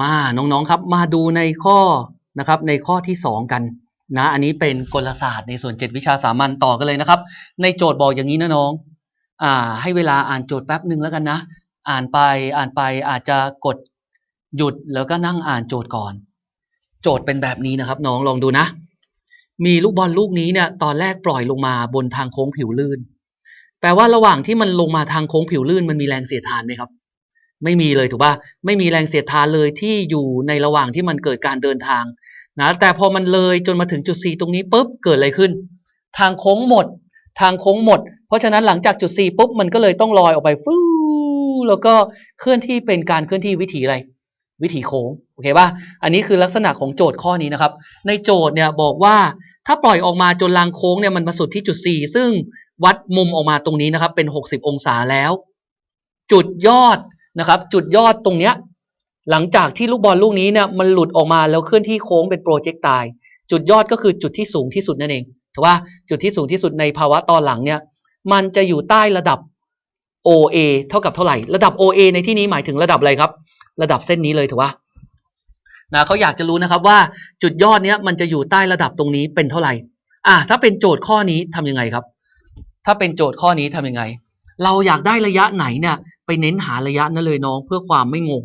มาน้องๆครับมาดูในข้อนะครับในข้อที่ 2 กันนะอันนี้เป็นกลศาสตร์ในส่วน 7 วิชาสามัญต่อกันเลยนะครับ ในโจทย์บอกอย่างนี้นะน้องอ่าให้เวลาอ่านโจทย์แป๊บหนึ่งแล้วกันนะ อ่านไปอ่านไปอาจจะกดหยุดแล้วก็นั่งอ่านโจทย์ก่อน โจทย์เป็นแบบนี้นะครับ น้องลองดูนะ มีลูกบอลลูกนี้เนี่ยตอนแรกปล่อยลงมาบนทางโค้งผิวลื่น แปลว่าระหว่างที่มันลงมาทางโค้งผิวลื่นมันมีแรงเสียดทานไหมครับ ไม่มีเลยถูกป่ะไม่มีแรงเสียดทานเลยที่อยู่ในระหว่างที่มันเกิดการเดินทางนะแต่พอมันเลยจนมาถึงจุด C ตรงนี้ปุ๊บเกิดอะไรขึ้น ทางโค้งหมด ทางโค้งหมด เพราะฉะนั้นหลังจากจุด C ปุ๊บมันก็เลยต้องลอยออกไปฟูแล้วก็เคลื่อนที่เป็นการเคลื่อนที่วิถีอะไร วิถีโค้งโอเคป่ะอันนี้คือลักษณะของโจทย์ข้อนี้นะครับ ในโจทย์เนี่ยบอกว่าถ้าปล่อยออกมาจนรางโค้งเนี่ยมันมาสุดที่จุด C ซึ่งวัดมุมออกมาตรงนี้นะครับ เป็น 60 องศาแล้ว จุดยอด นะครับ จุดยอดตรงเนี้ยหลังจากที่ลูกบอลลูกนี้เนี่ยมันหลุดออกมาแล้วเคลื่อนที่โค้งเป็นโปรเจกต์ตายจุดยอดก็คือจุดที่สูงที่สุดนั่นเองถือว่าจุดที่สูงที่สุดในภาวะตอนหลังเนี่ยมันจะอยู่ใต้ระดับ OA เท่ากับเท่าไหร่ ระดับ OA ในที่นี้หมายถึงระดับอะไรครับ ระดับเส้นนี้เลยถือว่านะเขาอยากจะรู้นะครับว่าจุดยอดเนี้ยมันจะอยู่ใต้ระดับตรงนี้เป็นเท่าไหร่อะถ้าเป็นโจทย์ข้อนี้ทำยังไงครับ ถ้าเป็นโจทย์ข้อนี้ทำยังไง เราอยากได้ระยะไหนเนี่ย ไปเน้นหาระยะนั่นเลยน้องเพื่อความไม่งง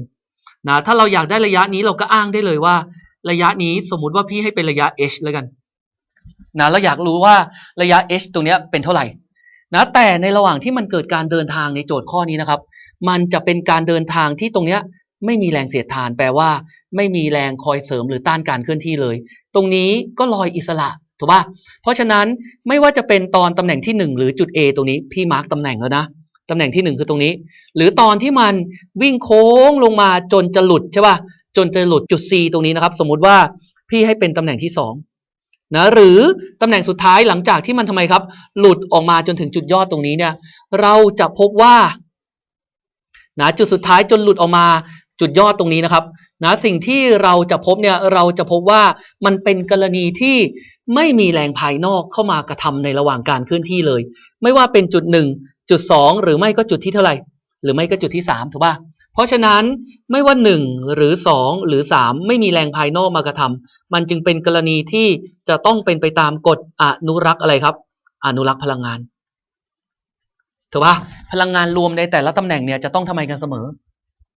นะถ้าเราอยากได้ระยะนี้เราก็อ้างได้เลยว่า ระยะนี้สมมุติว่าพี่ให้เป็นระยะ h แล้วกันนะเราอยากรู้ว่าระยะ h ตรงนี้เป็นเท่าไหร่นะแต่ในระหว่างที่มันเกิดการเดินทางในโจทย์ข้อนี้นะครับ มันจะเป็นการเดินทางที่ตรงนี้ไม่มีแรงเสียดทานแปลว่า ไม่มีแรงคอยเสริมหรือต้านการเคลื่อนที่เลย ตรงนี้ก็ลอยอิสระถูกป่ะเพราะฉะนั้นไม่ว่าจะเป็นตอนตำแหน่งที่ 1 หรือจุด A ตรงนี้พี่มาร์กตำแหน่งแล้วนะ ตำแหน่งที่1คือตรงนี้ หรือตอนที่มันวิ่งโค้งลงมาจนจะหลุดใช่ป่ะจนจะหลุดจุด C ตรงนี้นะครับ สมมุติว่าพี่ให้เป็นตำแหน่งที่2นะหรือตำแหน่งสุดท้ายหลังจากที่มันทำไมครับ หลุดออกมาจนถึงจุดยอดตรงนี้เนี่ย เราจะพบว่านะจุดสุดท้ายจนหลุดออกมาจุดยอดตรงนี้นะครับนะสิ่งที่เราจะพบเนี่ยเราจะพบว่ามันเป็นกรณีที่ไม่มีแรงภายนอกเข้ามากระทำในระหว่างการเคลื่อนที่เลย ไม่ว่าเป็นจุดหนึ่ง จุดสองหรือไม่ก็จุดที่เท่าไหร่ หรือไม่ก็จุดที่สามถูกป่ะเพราะฉะนั้นไม่ว่าหนึ่งหรือสองหรือสามไม่มีแรงภายนอกมากระทำมันจึงเป็นกรณีที่จะต้องเป็นไปตามกฎอนุรักษ์อะไรครับ อนุรักษ์พลังงานถูกป่ะพลังงานรวมในแต่ละตำแหน่งเนี่ยจะต้องทำไมกันเสมอ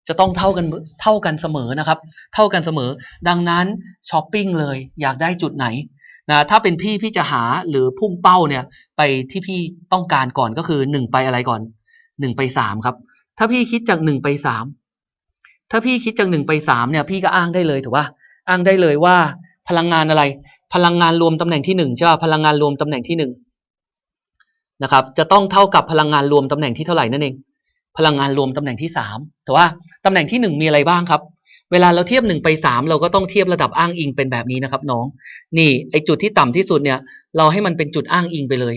จะต้องเท่ากันเท่ากันเสมอนะครับ เท่ากันเสมอ ดังนั้นช้อปปิ้งเลยอยากได้จุดไหน นะถ้าเป็นพี่พี่จะหาหรือพุ่งเป้าเนี่ยไปที่พี่ต้องการก่อนก็คือหนึ่งไปอะไรก่อนหนึ่งไปสามครับ ถ้าพี่คิดจากหนึ่งไปสามถ้าพี่คิดจากหนึ่งไปสามเนี่ย พี่ก็อ้างได้เลยถูกป่ะอ้างได้เลยว่า พลังงานอะไร พลังงานรวมตำแหน่งที่หนึ่งใช่ป่ะพลังงานรวมตำแหน่งที่หนึ่งนะครับ จะต้องเท่ากับพลังงานรวมตำแหน่งที่เท่าไหร่นั่นเอง พลังงานรวมตำแหน่งที่สามแต่ว่าตำแหน่งที่หนึ่งมีอะไรบ้างครับ เวลาเราเทียบหนึ่งไปสามเราก็ต้องเทียบระดับอ้างอิงเป็นแบบนี้นะครับน้อง นี่ไอจุดที่ต่ำที่สุดเนี่ยเราให้มันเป็นจุดอ้างอิงไปเลย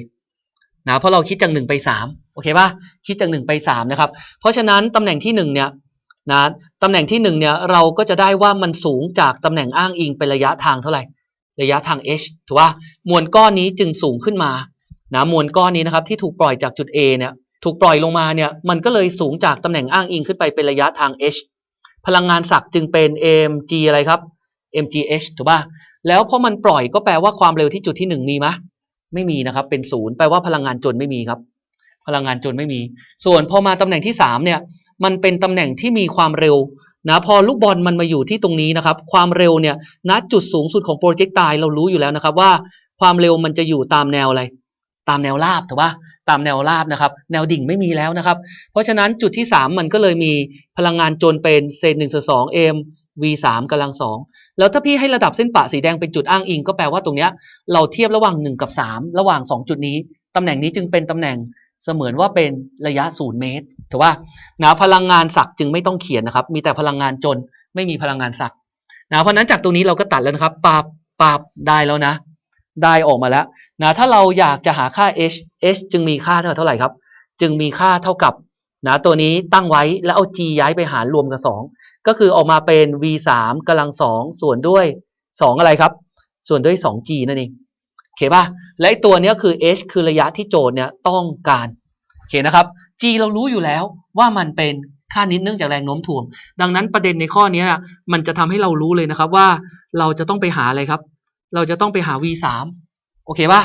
นะเพราะเราคิดจากหนึ่งไปสามโอเคป่ะคิดจากหนึ่งไปสามนะครับเพราะฉะนั้นตำแหน่งที่หนึ่งเนี่ยนะตำแหน่งที่หนึ่งเนี่ยเราก็จะได้ว่ามันสูงจากตำแหน่งอ้างอิงเป็นระยะทางเท่าไหร่ระยะทาง h ถูกป่ะมวลก้อนนี้จึงสูงขึ้นมานะมวลก้อนนี้นะครับที่ถูกปล่อยจากจุด A เนี่ยถูกปล่อยลงมาเนี่ยมันก็เลยสูงจากตำแหน่งอ้างอิงขึ้นไปเป็นระยะทาง h พลังงานศักจึงเป็น mg อะไรครับ mgh ถูกป่ะ แล้วพอมันปล่อยก็แปลว่าความเร็วที่จุดที่หนึ่งมีไหมไม่มีนะครับ เป็นศูนย์แปลว่าพลังงานจนไม่มีครับ พลังงานจนไม่มี ส่วนพอมาตำแหน่งที่สามเนี่ย มันเป็นตำแหน่งที่มีความเร็วนะพอลูกบอลมันมาอยู่ที่ตรงนี้นะครับ ความเร็วเนี่ยณจุดสูงสุดของโปรเจกต์ตายเรารู้อยู่แล้วนะครับว่า ความเร็วมันจะอยู่ตามแนวอะไร ตามแนวราบถูกปะตามแนวราบนะครับ แนวดิ่งไม่มีแล้วนะครับ เพราะฉะนั้นจุดที่ 3 มันก็เลยมีพลังงานจนเป็นเศษหนึ่งส่วนสอง m v สามกำลังสองแล้วถ้าพี่ให้ระดับเส้นปะสีแดงเป็นจุดอ้างอิง ก็แปลว่าตรงเนี้ยเราเทียบระหว่าง 1 กับ 3 ระหว่าง 2 จุดนี้ตำแหน่งนี้จึงเป็นตำแหน่งเสมือนว่าเป็นระยะศูนย์เมตรถูกป่ะนะพลังงานศักจึงไม่ต้องเขียนนะครับ มีแต่พลังงานจนไม่มีพลังงานศักนะเพราะนั้นจากตรงนี้เราก็ตัดแล้วนะครับปาบปาบได้แล้วนะ ได้ออกมาแล้ว นะถ้าเราอยากจะหาค่า h h จึงมีค่าเท่าเท่าไหร่ครับ จึงมีค่าเท่ากับนะตัวนี้ตั้งไว้แล้วเอา g ย้ายไปหารรวมกับ 2 ก็คือออกมาเป็น v 3กำลัง 2 ส่วนด้วย 2 อะไรครับ ส่วนด้วย 2g นั่นเองโอเคป่ะและตัวนี้คือ h คือระยะที่โจทย์เนี่ยต้องการโอเคนะครับ g เรารู้อยู่แล้วว่ามันเป็นค่านิดเนื่องจากแรงโน้มถ่วง ดังนั้นประเด็นในข้อนี้นะมันจะทำให้เรารู้เลยนะครับว่าเราจะต้องไปหาอะไรครับ เราจะต้องไปหา v 3 อเคป่ะ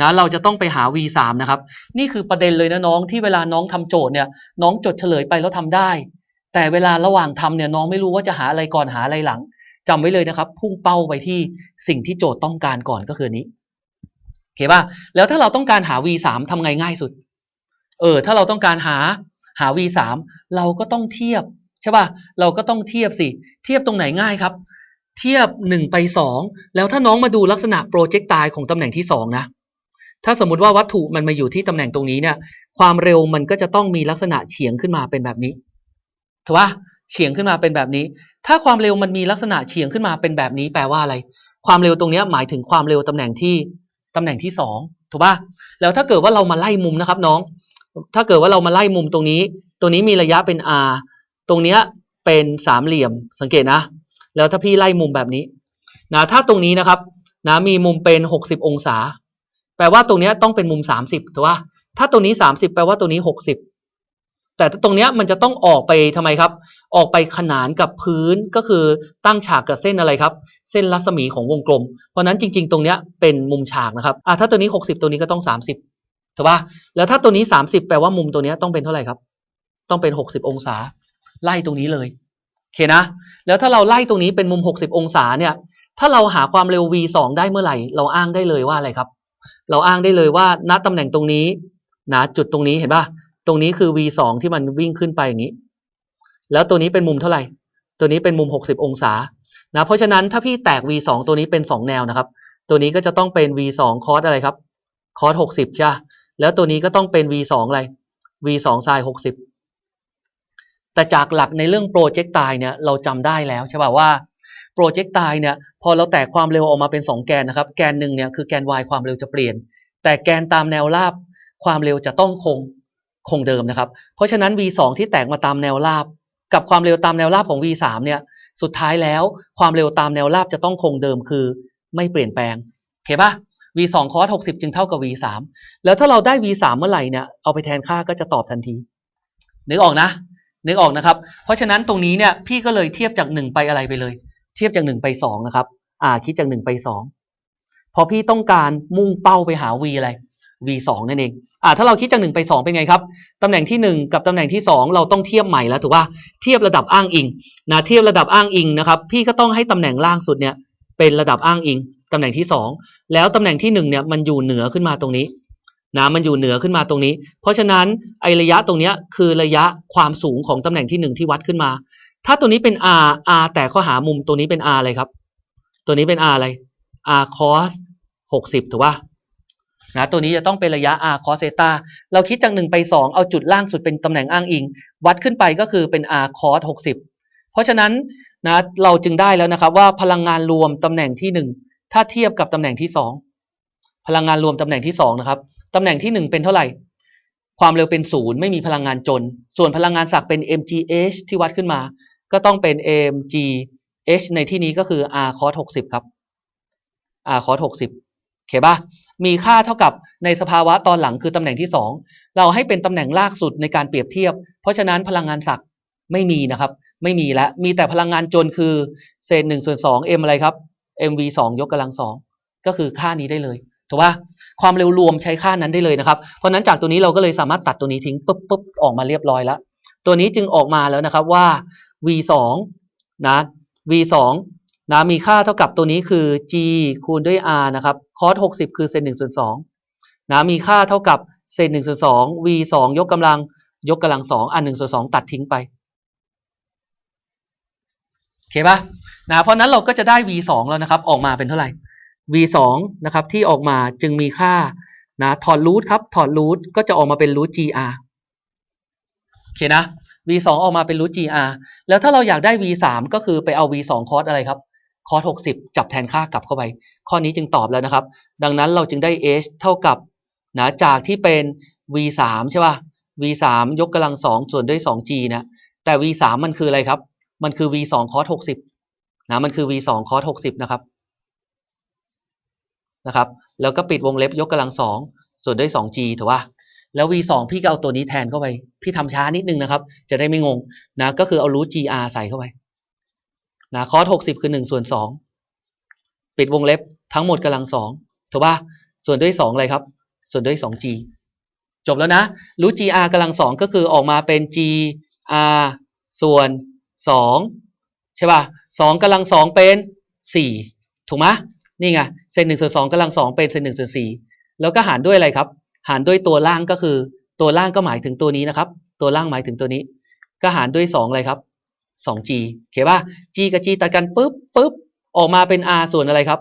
นะเราจะต้องไปหา v 3 นะครับ นี่คือประเด็นเลยนะน้องที่เวลาน้องทำโจทย์เนี่ย น้องจดเฉลยไปแล้วทำได้ แต่เวลาระหว่างทำเนี่ยน้องไม่รู้ว่าจะหาอะไรก่อนหาอะไรหลังจำไว้เลยนะครับ พุ่งเป้าไปที่สิ่งที่โจทย์ต้องการก่อนก็คือนนี้โอเคป่ะแล้วถ้าเราต้องการหา v 3ทำไงง่ายสุด เออ ถ้าเราต้องการหาหา v 3 เราก็ต้องเทียบใช่ป่ะเราก็ต้องเทียบสิเทียบตรงไหนง่ายครับ เทียบ1ไป2 แล้วถ้าน้องมาดูลักษณะโปรเจกต์ตายของตำแหน่งที่2นะถ้าสมมุติว่าวัตถุมันมาอยู่ที่ตำแหน่งตรงนี้เนี่ยความเร็วมันก็จะต้องมีลักษณะเฉียงขึ้นมาเป็นแบบนี้ถูกปะเฉียงขึ้นมาเป็นแบบนี้ ถ้าความเร็วมันมีลักษณะเฉียงขึ้นมาเป็นแบบนี้แปลว่าอะไร ความเร็วตรงนี้หมายถึงความเร็วตำแหน่งที่ตำแหน่งที่สองถูกปะแล้วถ้าเกิดว่าเรามาไล่มุมนะครับน้อง ถ้าเกิดว่าเรามาไล่มุมตรงนี้ตรงนี้มีระยะเป็น r ตรงเนี้ยเป็นสามเหลี่ยมสังเกตนะ แล้วถ้าพี่ไล่มุมแบบนี้นะถ้าตรงนี้นะครับนะมีมุมเป็น 60 องศา แปลว่าตรงนี้ต้องเป็นมุม 30ถูกป่ะถ้าตรงนี้ 30 แปลว่าตรงนี้ 60 แต่ตรงนี้มันจะต้องออกไปทำไมครับ ออกไปขนานกับพื้นก็คือตั้งฉากกับเส้นอะไรครับ เส้นรัศมีของวงกลม เพราะนั้นจริง ๆ ตรงนี้เป็นมุมฉากนะครับอะถ้าตัวนี้ 60 ตัวนี้ก็ต้อง 30ถูกป่ะแล้วถ้าตัวนี้ 30 แปลว่ามุมตัวนี้ต้องเป็นเท่าไหร่ครับ ต้องเป็น 60 องศา ไล่ตรงนี้เลย อเคนะ แล้วถ้าเราไล่ตรงนี้เป็นมุม 60 องศาเนี่ย ถ้าเราหาความเร็ว v 2ได้เมื่อไหร่ เราอ้างได้เลยว่าอะไรครับ เราอ้างได้เลยว่าณตำแหน่งตรงนี้นะจุดตรงนี้เห็นป่ะ ตรงนี้คือ v 2ที่มันวิ่งขึ้นไปอย่างนี้ แล้วตัวนี้เป็นมุมเท่าไหร่ ตัวนี้เป็นมุม 60 องศา นะ เพราะฉะนั้นถ้าพี่แตก v 2ตัวนี้เป็น 2 แนวนะครับ ตัวนี้ก็จะต้องเป็น v 2 cos อะไรครับ cos 60ใช่ แล้วตัวนี้ก็ต้องเป็น v 2อะไร v 2 sin 60 แต่จากหลักในเรื่องโปรเจกต์ตายเนี่ยเราจำได้แล้วใช่ป่ะว่าโปรเจกต์ตายเนี่ยพอเราแตกความเร็วออกมาเป็น 2 แกนนะครับ แกนหนึ่งเนี่ยคือแกน y ความเร็วจะเปลี่ยน แต่แกนตามแนวราบความเร็วจะต้องคงคงเดิมนะครับ เพราะฉะนั้น v 2 ที่แตกมาตามแนวราบ กับความเร็วตามแนวราบของ v 3 เนี่ยสุดท้ายแล้วความเร็วตามแนวราบจะต้องคงเดิมคือ ไม่เปลี่ยนแปลงโอเคปะ v 2 cos 60 จึงเท่ากับ v 3 แล้วถ้าเราได้ v 3 เมื่อไหร่เนี่ยเอาไปแทนค่าก็จะตอบทันทีนึกออกนะ นึกออกนะครับ เพราะฉะนั้นตรงนี้เนี่ยพี่ก็เลยเทียบจาก 1 ไปอะไรไปเลย เทียบจาก 1 ไป 2 นะครับ อ่าคิดจาก 1 ไป 2 พอพี่ต้องการมุ่งเป้าไปหา v อะไร v 2นั่นเองอ่าถ้าเราคิดจาก 1 ไป 2 เป็นไงครับตำแหน่งที่ 1 กับตำแหน่งที่ 2 เราต้องเทียบใหม่แล้วถูกป่ะเทียบระดับอ้างอิงนะเทียบระดับอ้างอิงนะครับ พี่ก็ต้องให้ตำแหน่งล่างสุดเนี่ยเป็นระดับอ้างอิงตำแหน่งที่ 2 แล้วตำแหน่งที่1เนี่ยมันอยู่เหนือขึ้นมาตรงนี้ นะมันอยู่เหนือขึ้นมาตรงนี้ เพราะฉะนั้นไอระยะตรงนี้คือระยะความสูงของตำแหน่งที่ 1 ที่วัดขึ้นมา ถ้าตัวนี้เป็น r r แต่ข้อหามุมตัวนี้เป็น r อะไรครับ ตัวนี้เป็น r อะไร r cos 60ถูกป่ะนะตัวนี้จะต้องเป็นระยะ r cos theta เราคิดจาก 1 ไป 2 เอาจุดล่างสุดเป็นตำแหน่งอ้างอิง วัดขึ้นไปก็คือเป็น r cos 60 เพราะฉะนั้นนะเราจึงได้แล้วนะครับว่าพลังงานรวมตำแหน่งที่ 1 ถ้าเทียบกับตำแหน่งที่ 2 พลังงานรวมตำแหน่งที่2นะครับ ตำแหน่งที่ 1 เป็นเท่าไหร่ ความเร็วเป็นศูนย์ไม่มีพลังงานจน ส่วนพลังงานศักเป็น mgh ที่วัดขึ้นมา ก็ต้องเป็น mgh ในที่นี้ก็คือ r cos 60 ครับ r cos 60โอเคป่ะมีค่าเท่ากับในสภาวะตอนหลังคือตำแหน่งที่ 2 เราให้เป็นตำแหน่งลากสุดในการเปรียบเทียบ เพราะฉะนั้นพลังงานศักไม่มีนะครับ ไม่มีแล้วมีแต่พลังงานจนคือเศษ1ส่วน2 m อะไรครับ mv 2ยกกำลัง2ก็คือค่านี้ได้เลย ถูกป่ะความเร็วรวมใช้ค่านั้นได้เลยนะครับ เพราะนั้นจากตัวนี้เราก็เลยสามารถตัดตัวนี้ทิ้งปุ๊บปุ๊บออกมาเรียบร้อยแล้ว ตัวนี้จึงออกมาแล้วนะครับว่า v 2นะ v 2นะมีค่าเท่ากับตัวนี้คือ g คูณด้วย r นะครับ cos 60 คือเศษ1ส่วน2นะมีค่าเท่ากับเศษ1ส่วน2 v 2ยกกำลังยกกำลัง 2อะ1ส่วน2ตัดทิ้งไปโอเคปะนะเพราะนั้นเราก็จะได้ v 2แล้วนะครับ ออกมาเป็นเท่าไหร่ v 2 นะครับที่ออกมาจึงมีค่านะถอดรูทครับถอดรูทก็จะออกมาเป็นรูท gr โอเคนะ v 2 ออกมาเป็นรูท gr แล้วถ้าเราอยากได้ v 3 ก็คือไปเอา v 2 cos อะไรครับ cos 60 จับแทนค่ากลับเข้าไป ข้อนี้จึงตอบแล้วนะครับ ดังนั้นเราจึงได้ h เท่ากับนะจากที่เป็น v 3 ใช่ป่ะ v 3 ยกกำลัง2ส่วนด้วย 2g นะแต่ v 3 มันคืออะไรครับ มันคือ v 2 cos 60นะมันคือ v 2 cos 60นะครับ นะครับ แล้วก็ปิดวงเล็บยกกำลังสองส่วนด้วย 2g ถูกป่ะแล้ว v 2พี่ก็เอาตัวนี้แทนเข้าไป พี่ทำช้านิดนึงนะครับ จะได้ไม่งงนะก็คือเอารูท gr ใส่เข้าไปนะคอส60คือ1ส่วน2ปิดวงเล็บทั้งหมดกำลังสองถูกป่ะส่วนด้วย2อะไรครับ ส่วนด้วย 2g จบแล้วนะรูท gr กำลังสองก็คือออกมาเป็น gr ส่วน2ใช่ป่ะ2กำลังสองเป็น4ถูกไหม นี่ไงเซนหนึ่งส่วนสองกำลังสองเป็นเซนหนึ่งส่วนสี่แล้วก็หารด้วยอะไรครับ หารด้วยตัวล่างก็คือ ตัวล่างก็หมายถึงตัวนี้นะครับ ตัวล่างหมายถึงตัวนี้ ก็หารด้วย2องอะไรครับ 2g โอเคป่ะ g กับ g ตัดกันปุ๊บปุ๊บออกมาเป็น r ส่วนอะไรครับ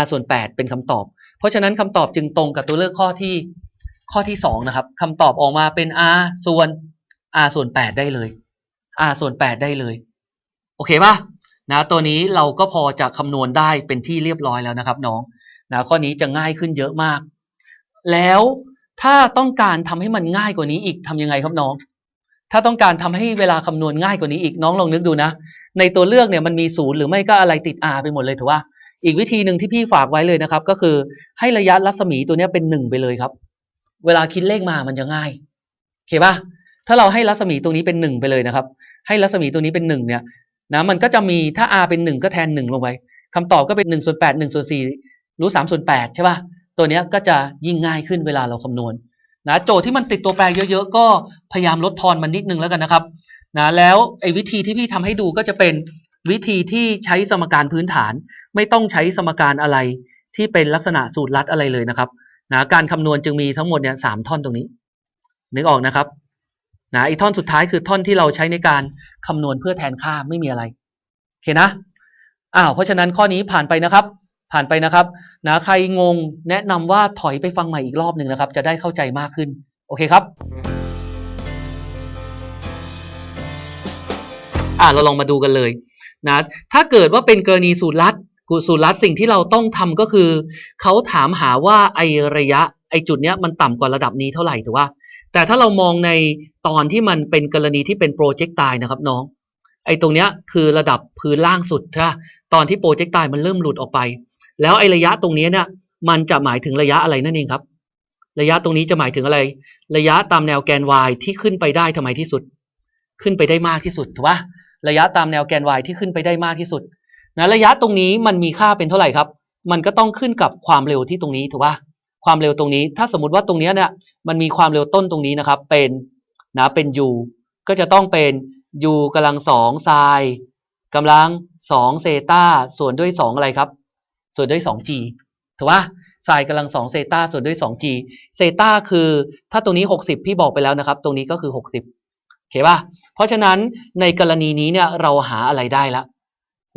r ส่วน 8 เป็นคำตอบ เพราะฉะนั้นคำตอบจึงตรงกับตัวเลือกข้อที่ข้อที่2นะครับคำตอบออกมาเป็น r ส่วน r ส่วน 8 ได้เลย r ส่วน 8 ได้เลย โอเคป่ะ นะตัวนี้เราก็พอจะคำนวณได้เป็นที่เรียบร้อยแล้วนะครับน้องนะข้อนี้จะง่ายขึ้นเยอะมาก แล้วถ้าต้องการทำให้มันง่ายกว่านี้อีกทำยังไงครับน้อง ถ้าต้องการทำให้เวลาคำนวณง่ายกว่านี้อีกน้องลองนึกดูนะ ในตัวเลือกเนี่ยมันมีศูนย์หรือไม่ก็อะไรติด r ไปหมดเลยถือว่า อีกวิธีหนึ่งที่พี่ฝากไว้เลยนะครับ ก็คือให้ระยะรัศมีตัวนี้เป็นหนึ่งไปเลยครับ เวลาคิดเลขมามันจะง่ายโอเคป่ะถ้าเราให้รัศมีตรงนี้เป็นหนึ่งไปเลยนะครับ ให้รัศมีตัวนี้เป็นหนึ่งเนี่ย นะมันก็จะมีถ้า r เป็นหนึ่งก็แทนหนึ่งลงไปคำตอบก็เป็นหนึ่งส่วนแปดหนึ่งส่วนสี่รู้สามส่วนแปดใช่ป่ะตัวเนี้ยก็จะยิ่งง่ายขึ้นเวลาเราคำนวณนะโจทย์ที่มันติดตัวแปรเยอะๆ ก็พยายามลดทอนมันนิดนึงแล้วกันนะครับนะแล้วไอ้วิธีที่พี่ทำให้ดูก็จะเป็นวิธีที่ใช้สมการพื้นฐาน ไม่ต้องใช้สมการอะไร ที่เป็นลักษณะสูตรลัดอะไรเลยนะครับนะการคำนวณจึงมีทั้งหมดเนี่ยสามท่อนตรงนี้นึกออกนะครับ นะอีกท่อนสุดท้ายคือท่อนที่เราใช้ในการคำนวณเพื่อแทนค่าไม่มีอะไรโอเคนะอ้าวเพราะฉะนั้นข้อนี้ผ่านไปนะครับ ผ่านไปนะครับนะใครงงแนะนำว่าถอยไปฟังใหม่อีกรอบหนึ่งนะครับ จะได้เข้าใจมากขึ้น โอเคครับอ่าเราลองมาดูกันเลยนะถ้าเกิดว่าเป็นกรณีสูตรลัด สูตรลัดสิ่งที่เราต้องทำก็คือ เขาถามหาว่าไอระยะไอจุดเนี้ยมันต่ำกว่าระดับนี้เท่าไหร่ถูกป่ะแต่ถ้าเรามองในตอนที่มันเป็นกรณีที่เป็นโปรเจกต์ตายนะครับน้อง ไอตรงเนี้ยคือระดับพื้นล่างสุดใช่ตอนที่โปรเจกต์ตายมันเริ่มหลุดออกไป แล้วไอระยะตรงนี้เนี่ยมันจะหมายถึงระยะอะไรนั่นเองครับ ระยะตรงนี้จะหมายถึงอะไร ระยะตามแนวแกน y ที่ขึ้นไปได้ทำไมที่สุด ขึ้นไปได้มากที่สุดถูกป่ะระยะตามแนวแกน y ที่ขึ้นไปได้มากที่สุด นะระยะตรงนี้มันมีค่าเป็นเท่าไหร่ครับ มันก็ต้องขึ้นกับความเร็วที่ตรงนี้ถูกป่ะความเร็วตรงนี้ ถ้าสมมติว่าตรงนี้เนี่ยมันมีความเร็วต้นตรงนี้นะครับ เป็นนะเป็น u ก็จะต้องเป็น u กำลังสองไซกำลังสองเซตาส่วนด้วยสอะไรครับ ส่วนด้วย 2g ถูกป่ะไซน์กำลัง2เซตาส่วนด้วย 2g เซตาคือ ถ้าตรงนี้ 60 พี่บอกไปแล้วนะครับ ตรงนี้ก็คือ 60โอเคป่ะเพราะฉะนั้นในกรณีนี้เนี่ยเราหาอะไรได้ละ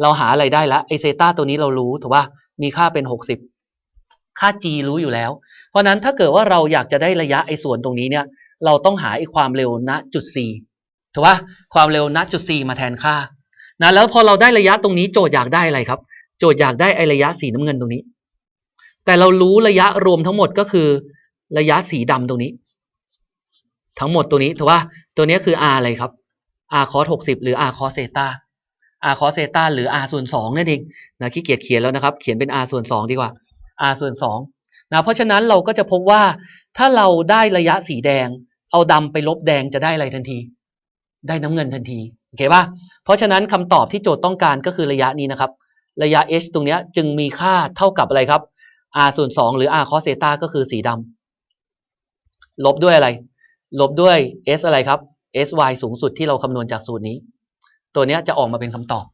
เราหาอะไรได้ละไอเซตาตัวนี้เรารู้ถูกป่ะมีค่าเป็น 60 ค่า g รู้อยู่แล้ว เพราะนั้นถ้าเกิดว่าเราอยากจะได้ระยะไอส่วนตรงนี้เนี่ย เราต้องหาไอความเร็วณจุด c ถูกป่ะความเร็วณจุด c มาแทนค่านะแล้วพอเราได้ระยะตรงนี้โจทย์อยากได้อะไรครับ โจทย์อยากได้ไอระยะสีน้ำเงินตรงนี้ แต่เรารู้ระยะรวมทั้งหมดก็คือ ระยะสีดำตรงนี้ ทั้งหมดตัวนี้ถือว่าตัวนี้คือ r อะไรครับ r cos 60 หรือ r cos เซตา r cos เซตาหรือ r ส่วน2นั่นเองนะขี้เกียจเขียนแล้วนะครับ เขียนเป็น r ส่วน2ดีกว่า r ส่วน2นะเพราะฉะนั้นเราก็จะพบว่าถ้าเราได้ระยะสีแดง เอาดำไปลบแดงจะได้อะไรทันที ได้น้ำเงินทันทีโอเคป่ะเพราะฉะนั้นคำตอบที่โจทย์ต้องการก็คือระยะนี้นะครับ ระยะ h ตรงนี้จึงมีค่าเท่ากับอะไรครับ r ส่วน2หรือ r cos เซตาก็คือสีดำลบด้วยอะไร ลบด้วย s อะไรครับ sy สูงสุดที่เราคำนวณจากสูตรนี้ ตัวนี้จะออกมาเป็นคำตอบ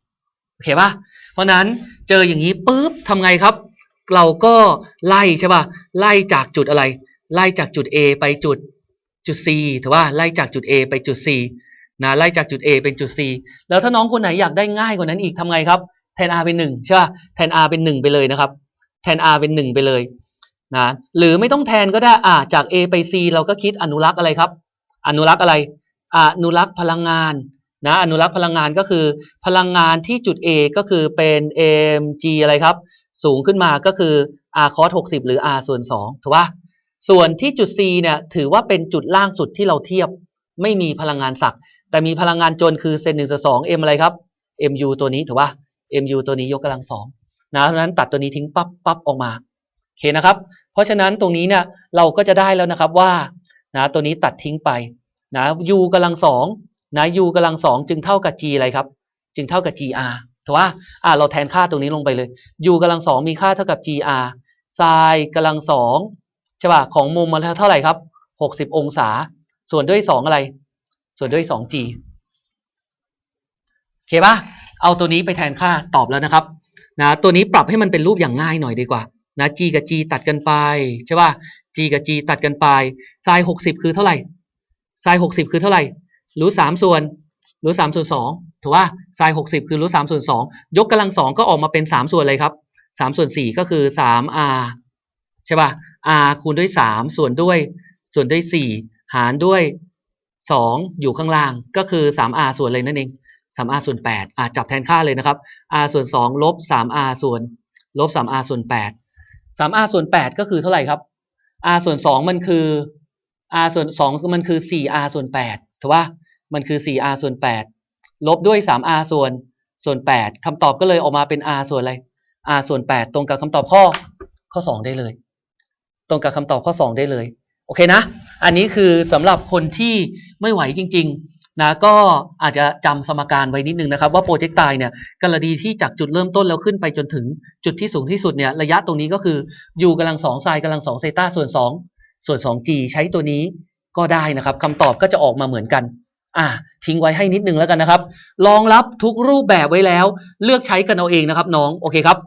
โอเคป่ะเพราะนั้นเจออย่างนี้ปุ๊บทำไงครับ เราก็ไล่ใช่ป่ะไล่จากจุดอะไร ไล่จากจุด A ไปจุดจุด C ถือว่าไล่จากจุด A ไปจุด C นะไล่จากจุด A เป็นจุด C แล้วถ้าน้องคนไหนอยากได้ง่ายกว่านั้นอีกทำไงครับแทน r เป็น1ใช่ป่ะแทน r เป็น 1 ไปเลยนะครับ แทน r เป็น 1 ไปเลยนะหรือไม่ต้องแทนก็ได้อ่าจาก a ไป c เราก็คิดอนุรักษ์อะไรครับ อนุรักษ์อะไรอนุรักษ์พลังงาน นะอนุรักษ์พลังงานก็คือ พลังงานที่จุด A ก็คือเป็น mg อะไรครับ สูงขึ้นมาก็คือ r cos 60 หรือ r ส่วน2ถูกปะส่วนที่จุด C เนี่ยถือว่าเป็นจุดล่างสุดที่เราเทียบ ไม่มีพลังงานศักแต่มีพลังงานจนคือเซนหนึ่งส่วนสอง m อะไรครับ mu ตัวนี้ถูกปะ mu ตัวนี้ยกกำลังสองนะเพราะฉะนั้นตัดตัวนี้ทิ้งปั๊บปั๊บออกมาโอเคนะครับ เพราะฉะนั้นตรงนี้เนี่ยเราก็จะได้แล้วนะครับว่านะตัวนี้ตัดทิ้งไปนะ u กำลังสอง นะ u กำลังสองจึงเท่ากับ g อะไรครับ จึงเท่ากับ gr ถูกปะอ่าเราแทนค่าตรงนี้ลงไปเลย u กำลังสองมีค่าเท่ากับ gr sin กำลังสองใช่ป่ะของมุมมันเท่าไหร่ครับหกสิบองศา ส่วนด้วยสองอะไร ส่วนด้วยสอง g โอเคปะเอาตัวนี้ไปแทนค่าตอบแล้วนะครับนะตัวนี้ปรับให้มันเป็นรูปอย่างง่ายหน่อยดีกว่านะ g กับ g ตัดกันไปใช่ป่ะ g กับ g ตัดกันไป sin หกสิบคือเท่าไหร่ sin หกสิบคือเท่าไหร่ รูทสามส่วนรูทสามส่วนสองถูกป่ะ sin หกสิบคือรูทสามส่วนสองยกกำลังสองก็ออกมาเป็นสามส่วนเลยครับสามส่วนสี่ก็คือสาม r ใช่ป่ะ r คูณด้วยสามส่วนด้วยส่วนด้วยสี่หารด้วยสองอยู่ข้างล่างก็คือสาม r ส่วนเลยนั่นเองสาม r ส่วนแปดอะจับแทนค่าเลยนะครับ r ส่วนสองลบสาม r ส่วนลบสาม r ส่วนแปดสาม r ส่วนแปดก็คือเท่าไหร่ครับ r ส่วนสองมันคือ r ส่วนสองมันคือสี่ r ส่วนแปดถูกป่ะ มันคือสี่ r ส่วนแปดลบด้วยสาม r ส่วนส่วนแปดคำตอบก็เลยออกมาเป็น r ส่วนอะไร r ส่วนแปดตรงกับคำตอบข้อข้อสองได้เลย ตรงกับคำตอบข้อ 2 ได้เลย โอเคนะ อันนี้คือสำหรับคนที่ไม่ไหวจริง ๆ นะ ก็อาจจะจำสมการไว้นิดนึงนะครับ ว่าโปรเจกต์ตายเนี่ยกรณีที่จากจุดเริ่มต้นแล้วขึ้นไปจนถึงจุดที่สูงที่สุดเนี่ยระยะตรงนี้ก็คือ u กำลัง2 sin กำลัง2เซตาส่วน 2 ส่วน 2g ใช้ตัวนี้ก็ได้นะครับคำตอบก็จะออกมาเหมือนกัน อะทิ้งไว้ให้นิดนึงแล้วกันนะครับรองรับทุกรูปแบบไว้แล้ว เลือกใช้กันเอาเองนะครับน้องโอเคครับ